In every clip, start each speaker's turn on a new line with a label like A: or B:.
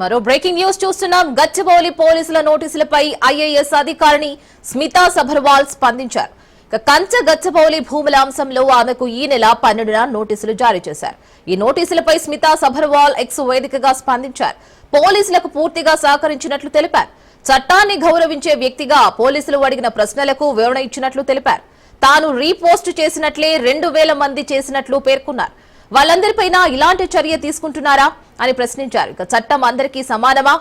A: మరో breaking news చూస్తున్నాం. గచ్చిబౌలి పోలీసుల నోటీసులపై ఐఏఎస్ అధికారిని స్మితా సబర్వాల్ స్పందించారు. కంచ గచ్చబౌలి భూముల అంశంలో ఆమెకు ఈ నెల పన్నెండున నోటీసులు జారీ చేశారు. ఈ నోటీసులపై స్మితా సబర్వాల్ ఎక్స్ వేదికగా స్పందించారు. పోలీసులకు పూర్తిగా సహకరించినట్లు తెలిపారు. చట్టాన్ని గౌరవించే వ్యక్తిగా పోలీసులు అడిగిన ప్రశ్నలకు వివరణ ఇచ్చినట్లు తెలిపారు. తాను రీపోస్ట్ చేసినట్లే రెండు వేల మంది చేసినట్లు పేర్కొన్నారు. వాళ్ళందరిపైన ఇలాంటి చర్య తీసుకుంటున్నారా అని ప్రశ్నించారు. ఇక చట్టం అందరికీ సమానమా?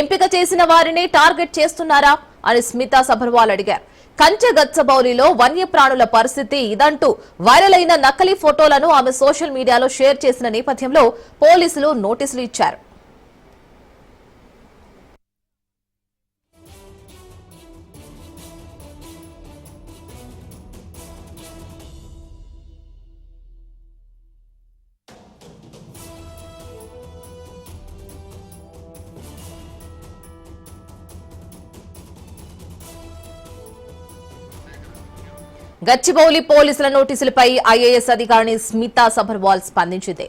A: ఎంపిక చేసిన వారిని టార్గెట్ చేస్తున్నారా? అని స్మితా సబర్వాల్ అడిగారు. కంచెగచ్చబౌలిలో వన్యప్రాణుల పరిస్థితి ఇదంటూ వైరల్ అయిన నకలీ ఫోటోలను ఆమె సోషల్ మీడియాలో షేర్ చేసిన నేపథ్యంలో పోలీసులు నోటీసులు ఇచ్చారు. గచ్చిబౌలి పోలీసుల నోటీసులపై ఐఏఎస్ అధికారిని స్మితా సబర్వాల్ స్పందించింది.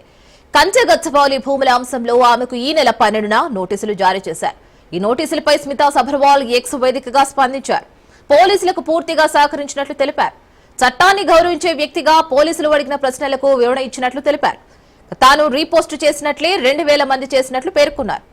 A: కంచె గచ్చిబౌలి భూముల అంశంలో ఆమెకు ఈ నెల పన్నెండున నోటీసులు జారీ చేశారు. ఈ నోటీసులపై స్మితా సబర్వాల్ ఎక్స్ వేదికగా స్పందించారు. పోలీసులకు పూర్తిగా సహకరించినట్లు తెలిపారు. చట్టాన్ని గౌరవించే వ్యక్తిగా పోలీసులు అడిగిన ప్రశ్నలకు వివరణ ఇచ్చినట్లు తెలిపారు. తాను రీపోస్ట్ చేసినట్లే రెండు వేల మంది చేసినట్లు పేర్కొన్నారు.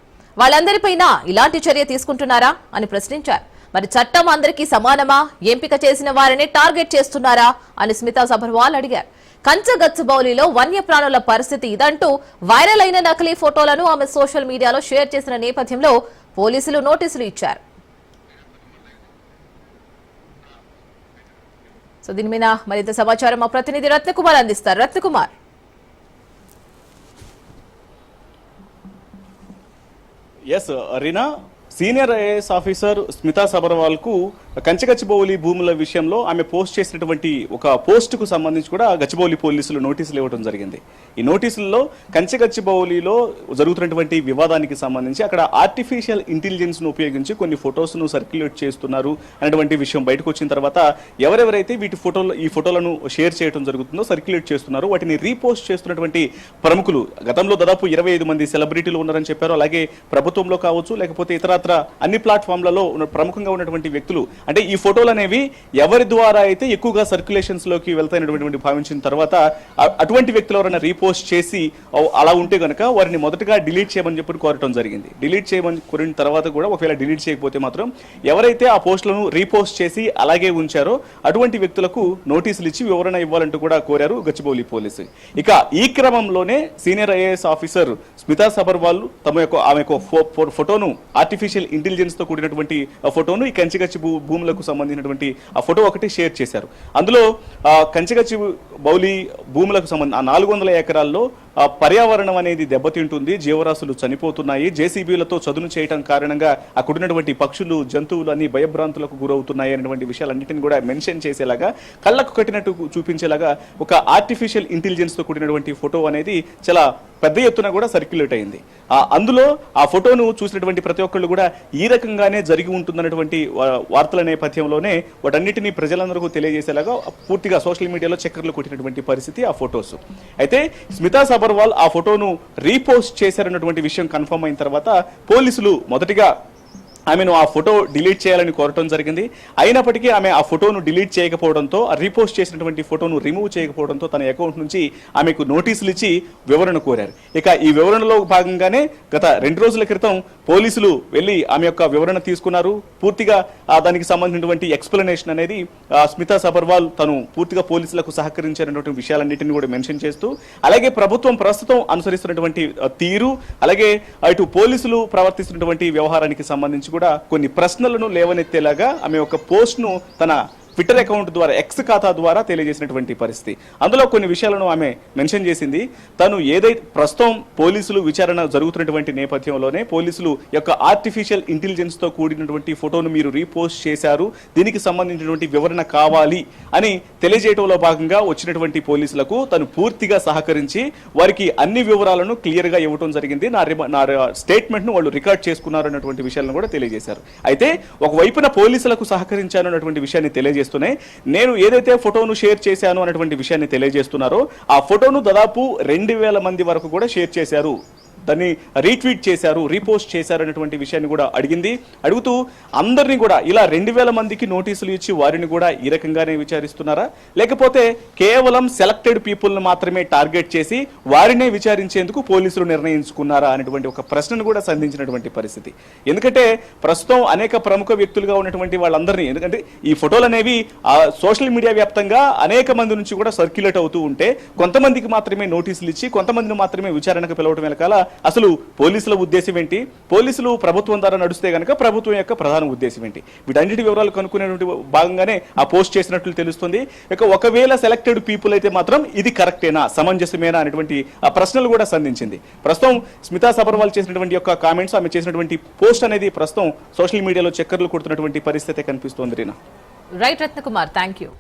A: వాళ్ళందరిపైన ఇలాంటి చర్య తీసుకుంటున్నారా అని ప్రశ్నించారు. మరి చట్టం అందరికీ సమానమా? ఎంపిక చేసిన వారిని టార్గెట్ చేస్తున్నారా? అని స్మితా సబర్వాల్ అడిగారు. కంచగచ్చబౌలిలో వన్యప్రాణుల పరిస్థితి ఇదంటూ వైరల్ అయిన నకిలీ ఫోటోలను ఆమె సోషల్ మీడియాలో షేర్ చేసిన నేపథ్యంలో పోలీసులు నోటీసులు ఇచ్చారు. సో దీని మీద మరింత సమాచారం మా ప్రతినిధి రత్నకుమార్ అందిస్తారు. Ratnakumar.
B: Yes Reena uh, senior IAS officer Smita సబర్వాల్కు Kanchagachibowli భూముల విషయంలో ఆమె పోస్ట్ చేసినటువంటి ఒక పోస్టుకు సంబంధించి కూడా గచ్చిబౌలి పోలీసులు నోటీసులు ఇవ్వడం జరిగింది. ఈ నోటీసుల్లో కంచగచ్చిబౌలిలో జరుగుతున్నటువంటి వివాదానికి సంబంధించి అక్కడ ఆర్టిఫిషియల్ ఇంటెలిజెన్స్ను ఉపయోగించి కొన్ని ఫొటోస్ను సర్క్యులేట్ చేస్తున్నారు అనేటువంటి విషయం బయటకు వచ్చిన తర్వాత ఎవరెవరైతే వీటి ఫోటోలు ఈ ఫోటోలను షేర్ చేయడం జరుగుతుందో సర్క్యులేట్ చేస్తున్నారో వాటిని రీపోస్ట్ చేస్తున్నటువంటి ప్రముఖులు. గతంలో దాదాపు ఇరవై ఐదు మంది సెలబ్రిటీలు ఉన్నారని చెప్పారు. అలాగే ప్రభుత్వంలో కావచ్చు లేకపోతే ఇతరత్ర అన్ని ప్లాట్ఫామ్లలో ఉన్న ప్రముఖంగా ఉన్నటువంటి వ్యక్తులు అంటే ఈ ఫోటోలు అనేవి ఎవరి ద్వారా అయితే ఎక్కువగా సర్క్యులేషన్స్లోకి వెళ్తాయనేటువంటి భావించిన తర్వాత అటువంటి వ్యక్తులు ఎవరైనా రీపోస్ట్ చేసి అలా ఉంటే కనుక వారిని మొదటగా డిలీట్ చేయమని చెప్పి కోరటం జరిగింది. డిలీట్ చేయమని కోరిన తర్వాత కూడా ఒకవేళ డిలీట్ చేయకపోతే మాత్రం ఎవరైతే ఆ పోస్టులను రీపోస్ట్ చేసి అలాగే ఉంచారో అటువంటి వ్యక్తులకు నోటీసులు ఇచ్చి వివరణ ఇవ్వాలంటూ కూడా కోరారు గచ్చిబౌలి పోలీసు. ఇక ఈ క్రమంలోనే senior IAS officer Smita Sabharwal తమ యొక్క ఆమె యొక్క ఫో- ఫోటోను ఆర్టిఫిషియల్ ఇంటెలిజెన్స్తో కూడినటువంటి ఆ ఫోటోను ఈ కంచిగచ్చి భూ భూములకు సంబంధించినటువంటి ఆ ఫోటో ఒకటి షేర్ చేశారు. అందులో కంచగచ్చి బౌలి భూములకు సంబంధించి ఆ నాలుగు వందల ఎకరాల్లో పర్యావరణం అనేది దెబ్బతింటుంది జీవరాశులు చనిపోతున్నాయి జేసీబీలతో చదును చేయటం కారణంగా అక్కడున్నటువంటి పక్షులు జంతువులు అన్ని భయభ్రాంతులకు గురవుతున్నాయి అనేటువంటి విషయాలన్నింటిని కూడా మెన్షన్ చేసేలాగా కళ్ళకు కట్టినట్టు చూపించేలాగా ఒక ఆర్టిఫిషియల్ ఇంటెలిజెన్స్తో కూడినటువంటి ఫోటో అనేది చాలా పెద్ద ఎత్తున కూడా సర్క్యులేట్ అయింది. అందులో ఆ ఫోటోను చూసినటువంటి ప్రతి ఒక్కళ్ళు కూడా ఈ రకంగానే జరిగి ఉంటుందన్నటువంటి వార్త వార్తల నేపథ్యంలోనే వాటన్నిటిని ప్రజలందరికీ తెలియజేసేలాగా పూర్తిగా సోషల్ మీడియాలో చక్కర్లు కొట్టినటువంటి పరిస్థితి ఆ ఫొటోస్. అయితే స్మితా సబర్వాల్ ఆ ఫోటోను రీపోస్ట్ చేశారన్నటువంటి విషయం కన్ఫర్మ్ అయిన తర్వాత పోలీసులు మొదటిగా ఆమెను ఆ ఫోటో డిలీట్ చేయాలని కోరటం జరిగింది. అయినప్పటికీ ఆమె ఆ ఫోటోను డిలీట్ చేయకపోవడంతో ఆ రీపోస్ట్ చేసినటువంటి ఫోటోను రిమూవ్ చేయకపోవడంతో తన అకౌంట్ నుంచి ఆమెకు నోటీసులు ఇచ్చి వివరణ కోరారు. ఇక ఈ వివరణలో భాగంగానే గత రెండు రోజుల క్రితం పోలీసులు వెళ్ళి ఆమె యొక్క వివరణ తీసుకున్నారు. పూర్తిగా దానికి సంబంధించినటువంటి ఎక్స్ప్లెనేషన్ అనేది స్మితా సబర్వాల్ తను పూర్తిగా పోలీసులకు సహకరించినటువంటి విషయాలన్నింటినీ కూడా మెన్షన్ చేస్తూ అలాగే ప్రభుత్వం ప్రస్తుతం అనుసరిస్తున్నటువంటి తీరు అలాగే అటు పోలీసులు ప్రవర్తిస్తున్నటువంటి వ్యవహారానికి సంబంధించి కూడా కొన్ని ప్రశ్నలను లేవనెత్తేలాగా ఆమె ఒక పోస్ట్ను తన ట్విట్టర్ అకౌంట్ ద్వారా ఎక్స్ ఖాతా ద్వారా తెలియజేసినటువంటి పరిస్థితి. అందులో కొన్ని విషయాలను ఆమె మెన్షన్ చేసింది. తను ఏదైతే ప్రస్తుతం పోలీసులు విచారణ జరుగుతున్నటువంటి నేపథ్యంలోనే పోలీసులు యొక్క ఆర్టిఫిషియల్ ఇంటెలిజెన్స్తో కూడినటువంటి ఫోటోను మీరు రీపోస్ట్ చేశారు. దీనికి సంబంధించినటువంటి వివరణ కావాలి అని తెలియజేయడంలో భాగంగా వచ్చినటువంటి పోలీసులకు తను పూర్తిగా సహకరించి వారికి అన్ని వివరాలను క్లియర్గా ఇవ్వడం జరిగింది. నా రిమ- నా స్టేట్మెంట్ను వాళ్ళు రికార్డ్ చేసుకున్నారు అన్నటువంటి విషయాలను కూడా తెలియజేశారు. అయితే ఒకవైపున పోలీసులకు సహకరించాను అన్నటువంటి విషయాన్ని తెలియజేస్తూనే నేను ఏదైతే ఫోటోను షేర్ చేశాను అనేటువంటి విషయాన్ని తెలియజేస్తున్నారో ఆ ఫోటోను దాదాపు రెండు వేల మంది వరకు కూడా షేర్ చేశారు. దాన్ని రీట్వీట్ చేశారు రీపోస్ట్ చేశారు అనేటువంటి విషయాన్ని కూడా అడిగింది. అడుగుతూ అందరినీ కూడా ఇలా రెండు వేల మందికి నోటీసులు ఇచ్చి వారిని కూడా ఈ రకంగానే విచారిస్తున్నారా? లేకపోతే కేవలం సెలెక్టెడ్ పీపుల్ని మాత్రమే టార్గెట్ చేసి వారినే విచారించేందుకు పోలీసులు నిర్ణయించుకున్నారా అనేటువంటి ఒక ప్రశ్నను కూడా సంధించినటువంటి పరిస్థితి. ఎందుకంటే ప్రస్తుతం అనేక ప్రముఖ వ్యక్తులుగా ఉన్నటువంటి వాళ్ళందరినీ ఎందుకంటే ఈ ఫోటోలు అనేవి ఆ సోషల్ మీడియా వ్యాప్తంగా అనేక మంది నుంచి కూడా సర్క్యులేట్ అవుతూ ఉంటే కొంతమందికి మాత్రమే నోటీసులు ఇచ్చి కొంతమందిని మాత్రమే విచారణకు పిలవడం వెనకాల అసలు పోలీసుల ఉద్దేశం ఏంటి? పోలీసులు ప్రభుత్వం ద్వారా నడుస్తే కనుక ప్రభుత్వం యొక్క ప్రధాన ఉద్దేశం ఏంటి? వీటన్నిటి వివరాలు కనుక్కునేటువంటి భాగంగానే ఆ పోస్ట్ చేసినట్లు తెలుస్తుంది. ఇక ఒకవేళ సెలెక్టెడ్ పీపుల్ అయితే మాత్రం ఇది కరెక్టేనా? సమంజసమేనా? అనేటువంటి ఆ ప్రశ్నలు కూడా సంధించింది. ప్రస్తుతం స్మితా సబర్వాల్ చేసినటువంటి యొక్క కామెంట్స్ ఆమె చేసినటువంటి పోస్ట్ అనేది ప్రస్తుతం సోషల్ మీడియాలో చక్కర్లు కొడుతున్నటువంటి పరిస్థితి కనిపిస్తోంది Reena.
A: Right Ratnakumar thank you